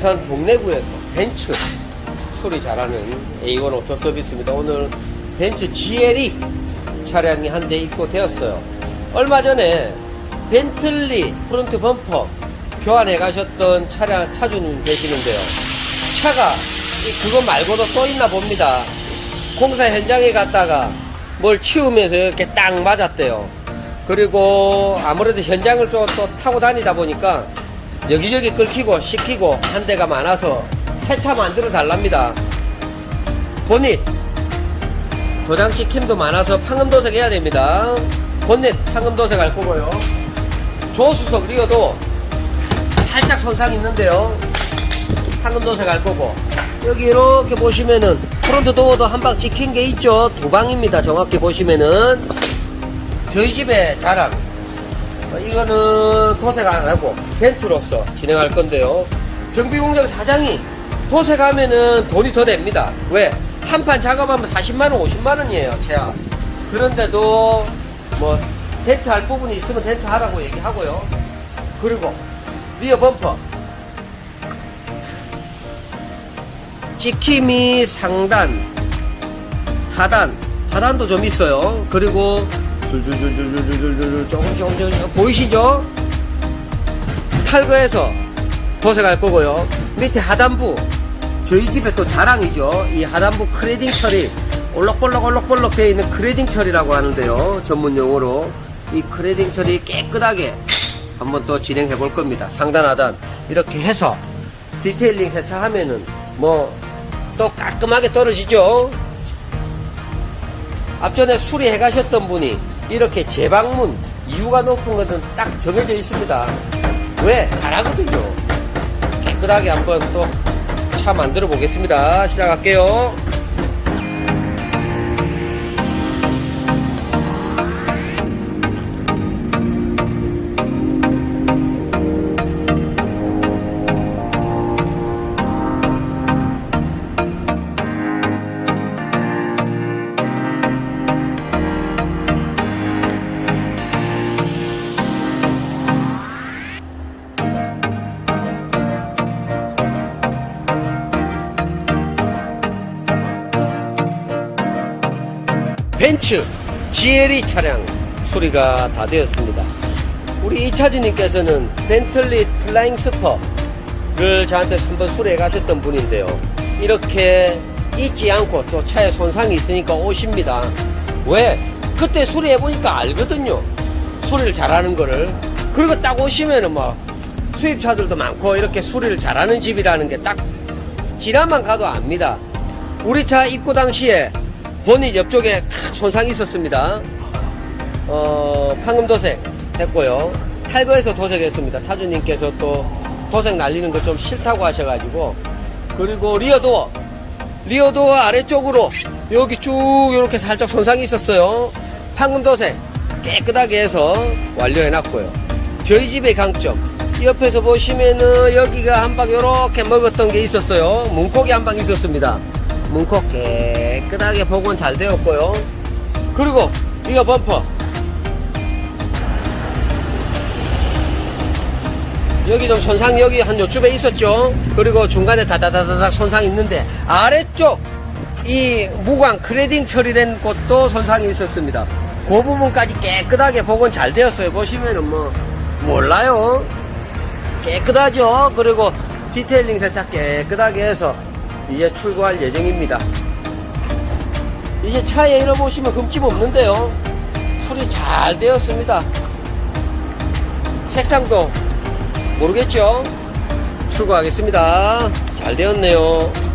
부산 동래구에서 벤츠 수리 잘하는 A1 오토 서비스입니다. 오늘 벤츠 GLE 차량이 한 대 입고 되었어요. 얼마 전에 벤틀리 프론트 범퍼 교환해 가셨던 차량 차주님 계시는데요. 차가 이- 그거 말고도 또 있나 봅니다. 공사 현장에 갔다가 뭘 치우면서 이렇게 딱 맞았대요. 그리고 아무래도 현장을 좀 또 타고 다니다 보니까 여기저기 끌히고 시키고 한 대가 많아서 새차 만들어 달랍니다. 본닛 도장 찍힘도 많아서 판금도색 해야 됩니다. 본넷 판금도색 할 거고요. 조수석 리어도 살짝 손상 있는데요. 판금도색 할 거고 여기 이렇게 보시면은 프론트 도어도 한 방 찍힌 게 있죠. 두 방입니다. 정확히 보시면은 저희 집의 자랑 어, 이거는 도색 안 하고 벤트로서 진행할 건데요. 정비공장 사장이 도색하면은 돈이 더 됩니다. 왜? 한 판 작업하면 40만원, 50만원이에요, 최하. 그런데도 뭐 덴트 할 부분이 있으면 덴트 하라고 얘기하고요. 그리고 리어 범퍼. 찍힘이 상단, 하단, 하단도 좀 있어요. 그리고 줄줄줄줄줄줄줄 조금씩 조금씩 보이시죠? 탈거해서 도색할 거고요. 밑에 하단부 저희 집에 또 자랑이죠. 이 하단부 크레딩 처리 올록볼록 올록볼록 되어 있는 크레딩 처리라고 하는데요. 전문 용어로 이 크레딩 처리 깨끗하게 한번 또 진행해 볼 겁니다. 상단 하단 이렇게 해서 디테일링 세차하면은 뭐 또 깔끔하게 떨어지죠. 앞전에 수리해 가셨던 분이 이렇게 재방문 이유가 높은 것은 딱 정해져 있습니다. 왜? 잘하거든요. 깨끗하게 한번 또 차 만들어 보겠습니다. 시작할게요. 벤츠 GLE 차량 수리가 다 되었습니다. 우리 이차주님께서는 벤틀리 플라잉 스퍼를 저한테 한번 수리해 가셨던 분인데요. 이렇게 잊지 않고 또 차에 손상이 있으니까 오십니다. 왜? 그때 수리해 보니까 알거든요. 수리를 잘하는 거를. 그리고 딱 오시면은 막 수입차들도 많고 이렇게 수리를 잘하는 집이라는 게 딱 지나만 가도 압니다. 우리 차 입고 당시에 본닛 옆쪽에 탁 손상이 있었습니다. 어, 판금도색 했고요. 탈거해서 도색했습니다. 차주님께서 또 도색 날리는 거 좀 싫다고 하셔가지고. 그리고 리어도어. 리어도어 아래쪽으로 여기 쭉 이렇게 살짝 손상이 있었어요. 판금도색 깨끗하게 해서 완료해놨고요. 저희 집의 강점. 옆에서 보시면은 여기가 한 방 이렇게 먹었던 게 있었어요. 문콕이 한 방 있었습니다. 문콕 깨끗하게 복원 잘 되었고요. 그리고 이거 범퍼. 여기 좀 손상 여기 한 요쯤에 있었죠. 그리고 중간에 다다다다닥 손상 있는데 아래쪽 이 무광 크레딩 처리된 곳도 손상이 있었습니다. 그 부분까지 깨끗하게 복원 잘 되었어요. 보시면은 뭐 몰라요. 깨끗하죠. 그리고 디테일링 세차 깨끗하게 해서 이제 출고할 예정입니다. 이제 차에 잃어보시면 흠집 없는데요. 술이 잘 되었습니다. 색상도 모르겠죠? 출고하겠습니다. 잘 되었네요.